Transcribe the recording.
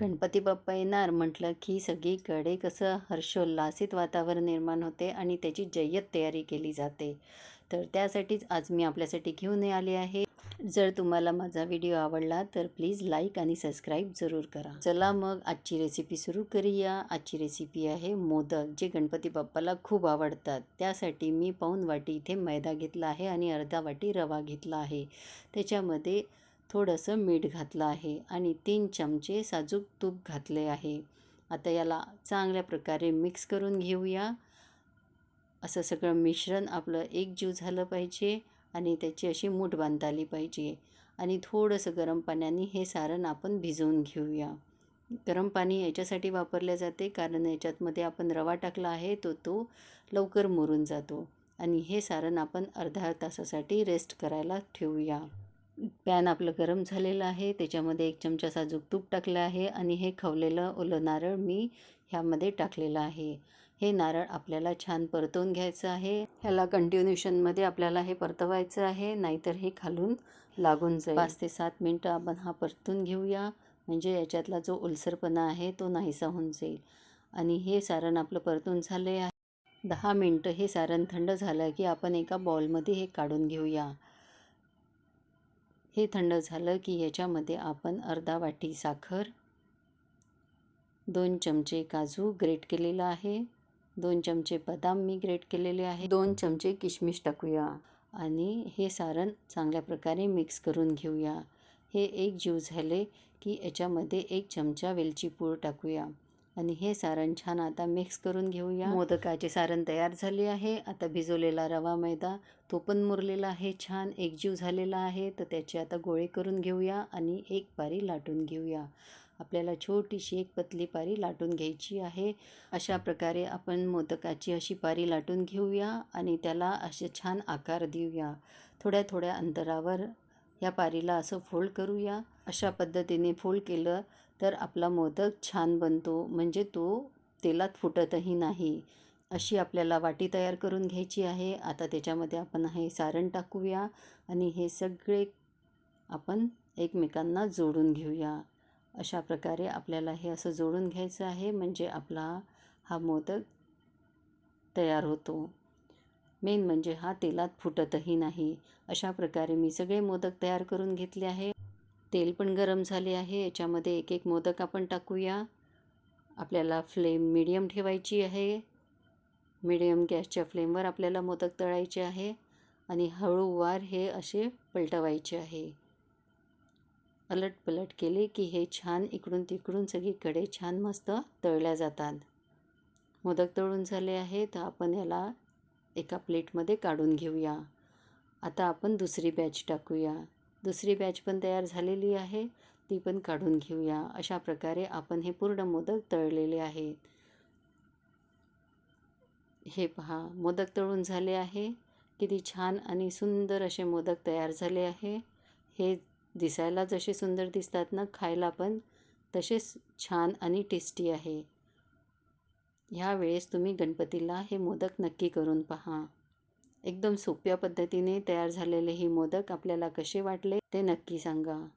गणपती बाप्पा येणार म्हटलं की सगळीकडे कसं हर्षोल्लासित वातावरण निर्माण होते आणि त्याची जय्यत तयारी केली जाते. तर त्यासाठीच आज मी आपल्यासाठी घेऊन आले आहे. जर तुम्हाला माझा व्हिडिओ आवडला तर प्लीज लाईक आणि सबस्क्राईब जरूर करा. चला मग आजची रेसिपी सुरू करूया. आजची रेसिपी आहे मोदक जे गणपती बाप्पाला खूप आवडतात. त्यासाठी मी पाऊन वाटी इथे मैदा घेतला आहे आणि अर्धा वाटी रवा घेतला आहे. त्याच्यामध्ये थोडंसं मीठ घातलं आहे आणि तीन चमचे साजूक तूप घातले आहे. आता याला चांगल्या प्रकारे मिक्स करून घेऊया. असं सगळं मिश्रण आपलं एकजीव झालं पाहिजे आणि त्याची अशी मूठ बांधता आली पाहिजे. आणि थोडंसं गरम पाण्याने हे सारण आपण भिजवून घेऊया. गरम पाणी याच्यासाठी वापरले जाते कारण याच्यातमध्ये आपण रवा टाकला आहे तो तो लवकर मुरून जातो. आणि हे सारण आपण अर्धा तासासाठी रेस्ट करायला ठेवूया. पॅन आपलं गरम झालेलं आहे त्याच्यामध्ये एक चमचा साजूक तूप टाकलं आहे आणि हे खवलेलं ओलं नारळ मी ह्यामध्ये टाकलेलं आहे. हे नारळ आपल्याला छान परतवून घ्यायचं आहे. ह्याला कंटिन्युशनमध्ये आपल्याला हे परतवायचं आहे नाहीतर हे खालून लागून जाईल. पाच ते सात मिनटं आपण हा परतून घेऊया. म्हणजे याच्यातला जो ओलसरपणा आहे तो नाहीसा होऊन जाईल. आणि हे सारण आपलं परतून झाले आहे. दहा मिनटं हे सारण थंड झालं की आपण एका बॉलमध्ये हे काढून घेऊया. हे थंड झालं की याच्यामध्ये आपण अर्धा वाटी साखर दोन चमचे काजू ग्रेट केलेलं आहे दोन चमचे बदाम मी ग्रेट केलेले आहे दोन चमचे किशमिश टाकूया आणि हे सारण चांगल्या प्रकारे मिक्स करून घेऊया. हे एक जीव झाले की याच्यामध्ये एक चमचा वेलची पूड टाकूया. आणि हे सारण छान आता मिक्स करून घेऊया. मोदकाचे सारण तयार झाले आहे. आता भिजवलेला रवा मैदा तो पण मुरलेला आहे छान. एकजीव झालेला आहे. तर त्याचे आता गोळे करून घेऊया आणि एक पारी लाटून घेऊया. आपल्याला छोटीशी एक पतली पारी लाटून घ्यायची आहे. अशा प्रकारे आपण मोदकाची अशी पारी लाटून घेऊया आणि त्याला असे छान आकार देऊया. थोड्या थोड्या अंतरावर या पारीला असं फोल्ड करूया. अशा पद्धतीने फोल्ड केलं तर आपला मोदक छान बनतो. म्हणजे तो तेलात फुटतही नाही. अशी आपल्याला वाटी तयार करून घ्यायची आहे. आता त्याच्यामध्ये आपण हे सारण टाकूया आणि हे सगळे आपण एकमेकांना जोडून घेऊया. अशा प्रकारे आपल्याला हे असं जोडून घ्यायचं आहे. म्हणजे आपला हा मोदक तयार होतो. मेन म्हणजे हा तेलात फुटतही नाही. अशा प्रकारे मी सगळे मोदक तयार करून घेतले आहे. तेल पण गरम झाले आहे. याच्यामध्ये एक एक मोदक आपण टाकूया. आपल्याला फ्लेम मिडियम ठेवायची आहे. मिडियम गॅसच्या फ्लेमवर आपल्याला मोदक तळायचे आहे आणि हळूवार हे असे पलटवायचे आहे. अलट पलट केले की हे छान इकडून तिकडून सगळीकडे छान मस्त तळल्या जातात. मोदक तळून झाले आहे तर आपण याला एका प्लेटमध्ये काढून घेऊया. आता आपण दुसरी बॅच टाकूया. दुसरी बॅच पण तयार झालेली आहे ती पण काढून घेऊया. अशा प्रकारे आपण हे पूर्ण मोदक तळलेले आहेत. हे पहा मोदक तळून झाले आहे. किती छान आणि सुंदर असे मोदक तयार झाले आहे. हे दिसायला जसे सुंदर दिसतात ना खायला पण तसेच छान आणि टेस्टी आहे. ह्या वेळेस तुम्ही गणपतीला हे मोदक नक्की करून पहा. एकदम सोप्या पद्धतीने तयार झालेले हे मोदक आपल्याला कसे वाटले ते नक्की सांगा.